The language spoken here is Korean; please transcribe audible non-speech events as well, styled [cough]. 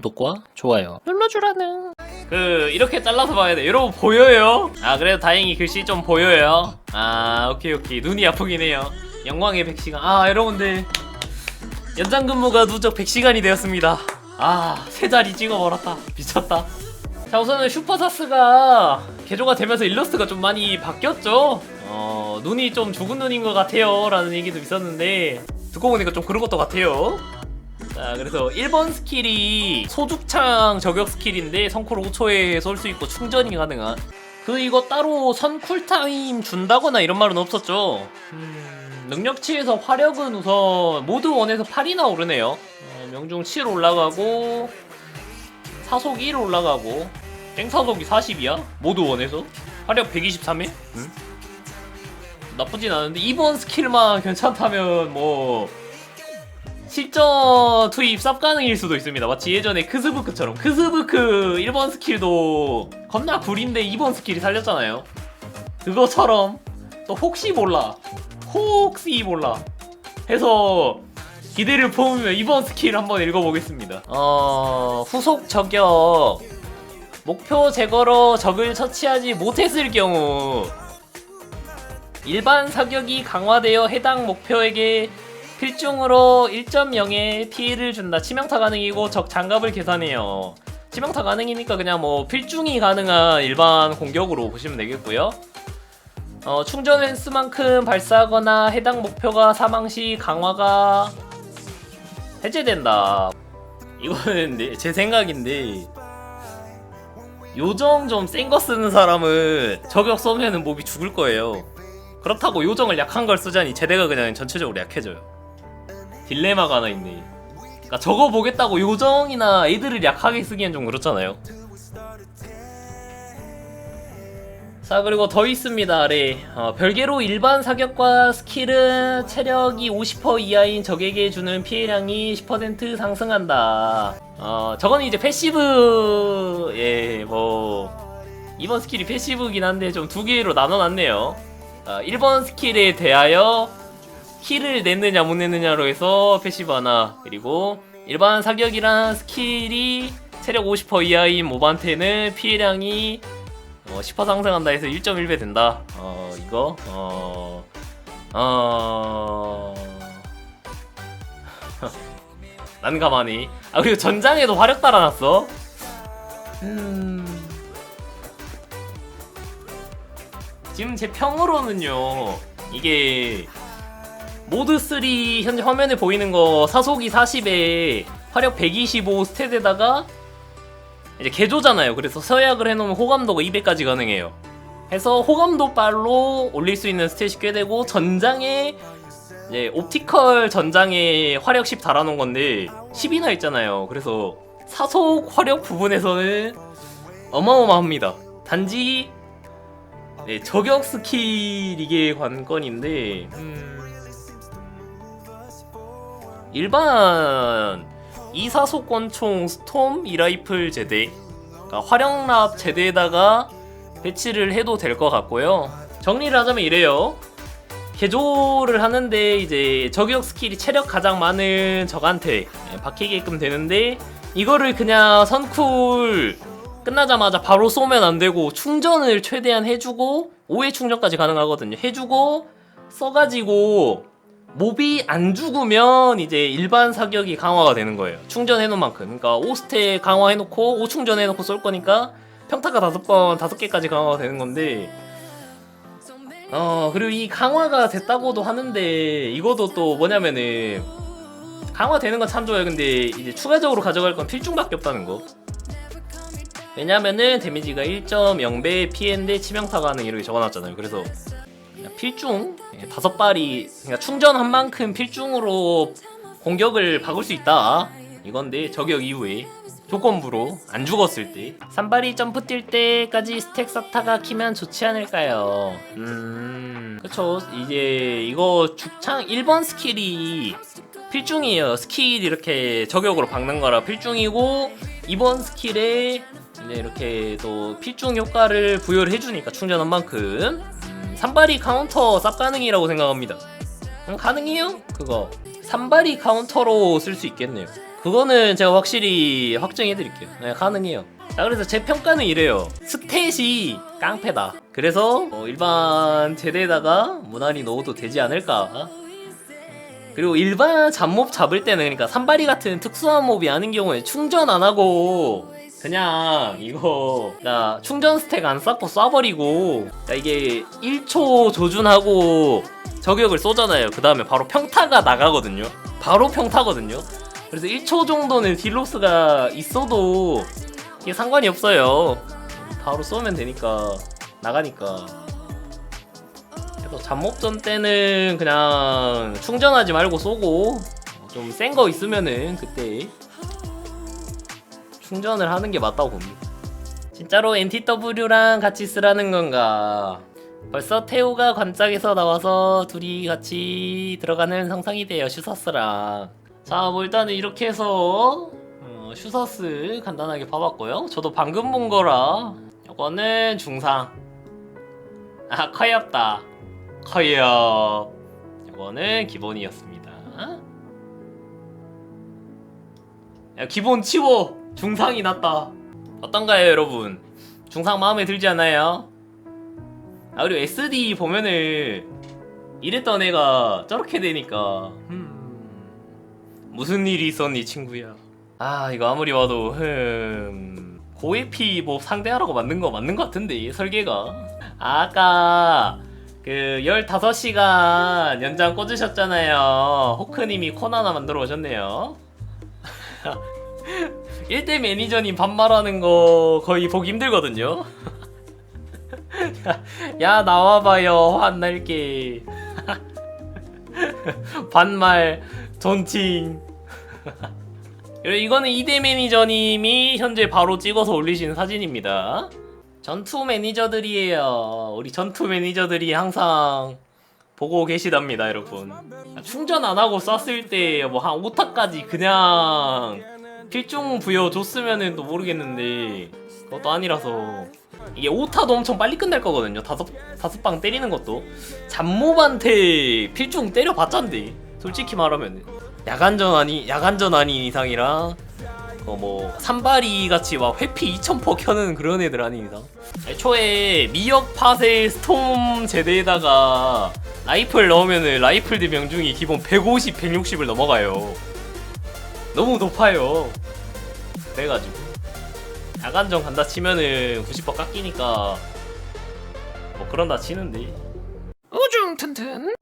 구독과 좋아요 눌러주라는. 그 이렇게 잘라서 봐야 돼. 여러분 보여요? 아 그래도 다행히 글씨 좀 보여요. 아 오케이 오케이. 눈이 아프긴 해요. 영광의 100시간. 아 여러분들. 연장 근무가 누적 100시간이 되었습니다. 아 세 자리 찍어버렸다. 미쳤다. 자 우선은 슈퍼사스가 개조가 되면서 일러스트가 좀 많이 바뀌었죠? 어 눈이 좀 죽은 눈인 것 같아요. 라는 얘기도 있었는데 듣고 보니까 좀 그런 것도 같아요 자 그래서 1번 스킬이 소죽창 저격 스킬인데 선쿨 5초에 쏠 수 있고 충전이 가능한 그 이거 따로 선 쿨타임 준다거나 이런 말은 없었죠 음, 능력치에서 화력은 우선 모드 1에서 8이나 오르네요 어, 명중 7 올라가고 사속 1 올라가고 땡사속이 40이야? 모드 1에서 화력 123에? 응? 나쁘진 않은데 이번 스킬만 괜찮다면 뭐 실전 투입 쌉 가능일 수도 있습니다. 마치 예전에 크스부크처럼 크스부크 1번 스킬도 겁나 구린데 2번 스킬이 살렸잖아요. 그거처럼 또 혹시 몰라 혹시 몰라 해서 기대를 품으며 2번 스킬 한번 읽어보겠습니다. 어 후속 저격 목표 제거로 적을 처치하지 못했을 경우 일반 사격이 강화되어 해당 목표에게 필중으로 1.0의 피해를 준다. 치명타 가능이고 적 장갑을 계산해요. 치명타 가능이니까 그냥 뭐 필중이 가능한 일반 공격으로 보시면 되겠고요. 어, 충전 횟수만큼 발사하거나 해당 목표가 사망 시 강화가 해제된다. 이거는 내- 제 생각인데 요정 좀 센 거 쓰는 사람은 저격 쏘면은 몹이 죽을 거예요. 그렇다고 요정을 약한 걸 쓰자니 제대가 그냥 전체적으로 약해져요. 딜레마가 하나 있네. 그러니까 저거 보겠다고 요정이나 애들을 약하게 쓰기엔 좀 그렇잖아요. 자 그리고 더 있습니다 아래 어, 별개로 일반 사격과 스킬은 체력이 50% 이하인 적에게 주는 피해량이 10% 상승한다 어 저거는 이제 패시브 예뭐 이번 스킬이 패시브긴 한데 좀 두 개로 나눠놨네요 어, 1번 스킬에 대하여 킬을 냈느냐 못 냈느냐로 해서 패시브 하나 그리고 일반 사격이란 스킬이 체력 50% 이하인 몹한테는 피해량이 어, 10% 상승한다 해서 1.1배 된다. 어, 이거, 어, 어, [laughs] 난감하니. 아, 그리고 전장에도 화력 달아놨어. 음. 지금 제 평으로는요, 이게, 모드 3 현재 화면에 보이는 거 사속이 40에 화력 125 스탯에다가 이제 개조잖아요. 그래서 서약을 해놓으면 호감도가 200까지 가능해요. 해서 호감도 빨로 올릴 수 있는 스탯이 꽤 되고 전장에 이제 옵티컬 전장에 화력 10 달아놓은 건데 10이나 있잖아요. 그래서 사속 화력 부분에서는 어마어마합니다. 단지 네, 저격 스킬 이게 관건인데 음... 일반 이사속 권총 스톰 이라이플 제대 그러니까 화력납 제대에다가 배치를 해도 될 것 같고요. 정리를 하자면 이래요. 개조를 하는데 이제 저격 스킬이 체력 가장 많은 적한테 박히게끔 되는데 이거를 그냥 선쿨 끝나자마자 바로 쏘면 안 되고 충전을 최대한 해주고 5회 충전까지 가능하거든요. 해주고 써가지고 몹이 안 죽으면 이제 일반 사격이 강화가 되는 거예요. 충전해놓은 만큼. 그러니까 5스택 강화해놓고 5 충전해놓고 쏠 거니까 평타가 다섯 번 다섯 개까지 강화가 되는 건데. 어 그리고 이 강화가 됐다고도 하는데 이것도 또 뭐냐면은 강화되는 건 참 좋아요. 근데 이제 추가적으로 가져갈 건 필중밖에 없다는 거. 왜냐면은 데미지가 1.0배 피해인데 치명타 가능 이렇게 적어놨잖아요. 그래서 필중 예, 다섯 발이 그러니까 충전한 만큼 필중으로 공격을 박을 수 있다. 이건데 저격 이후에 조건부로 안 죽었을 때 산발이 점프 뛸 때까지 스택 사타가 키면 좋지 않을까요? 음. 그쵸 이제 이거 죽창 1번 스킬이 필중이에요. 스킬 이렇게 저격으로 박는 거라 필중이고 2번 스킬에 이제 이렇게 또 필중 효과를 부여를 해주니까 충전한 만큼 산발이 카운터 쌉 가능이라고 생각합니다. 음, 가능해요? 그거 산발이 카운터로 쓸 수 있겠네요. 그거는 제가 확실히 확정해드릴게요. 네, 가능해요. 자, 그래서 제 평가는 이래요. 스탯이 깡패다. 그래서 뭐 일반 제대에다가 무난히 넣어도 되지 않을까. 그리고 일반 잡몹 잡을 때는 그러니까 산발이 같은 특수한 몹이 아닌 경우에 충전 안 하고 그냥 이거 나 충전 스택 안 쌓고 쏴버리고 나 이게 1초 조준하고 저격을 쏘잖아요. 그 다음에 바로 평타가 나가거든요. 바로 평타거든요. 그래서 1초 정도는 딜로스가 있어도 이게 상관이 없어요. 바로 쏘면 되니까 나가니까. 그래서 잡목전 때는 그냥 충전하지 말고 쏘고 좀 센 거 있으면은 그때 충전을 하는 게 맞다고 봅니다. 진짜로 NTW랑 같이 쓰라는 건가? 벌써 태우가 관짝에서 나와서 둘이 같이 들어가는 상상이 돼요 슈사스랑. 자 뭐 일단은 이렇게 해서 어, 슈사스 간단하게 봐봤고요. 저도 방금 본 거라 이거는 중상. 아 커엽다. 커엽 이거는 기본이었습니다. 야 기본 치워 중상이 났다. 어떤가요 여러분? 중상 마음에 들지 않아요? 아 그리고 SD 보면은 이랬던 애가 저렇게 되니까. 음, 무슨 일이 있었니 친구야? 아 이거 아무리 봐도 흠. 고에피 뭐 상대하라고 만든 거 맞는 거 같은데 이 설계가. 아, 아까 그 15시간 연장 꽂으셨잖아요. 호크님이 코너 하나 만들어 오셨네요 [laughs] [laughs] 1대 매니저님 반말하는 거 거의 보기 힘들거든요. [laughs] 야 나와봐요. 환날게. [laughs] 반말 존칭 이거는 이대 매니저님이 현재 바로 찍어서 올리신 사진입니다. 전투 매니저들이에요. 우리 전투 매니저들이 항상 보고 계시답니다 여러분. 충전 안 하고 쐈을 때 뭐 한 5타까지 그냥 필중 부여 줬으면은 또 모르겠는데 그것도 아니라서 이게 5타도 엄청 빨리 끝날 거거든요. 다섯 다섯 방 때리는 것도 잡몹한테 필중 때려봤잔데 솔직히 말하면 야간전 아니 야간전 아닌 이상이랑 어뭐 산발이 같이 막 회피 2000퍼 켜는 그런 애들 아닌 이상 애초에 미역 파셀 스톰 제대에다가 라이플 넣으면은 라이플 대 명중이 기본 150, 160을 넘어가요. 너무 높아요. 그래가지고. 야간전 간다 치면은 90% 깎이니까 뭐 그런다 치는데. 우중 튼튼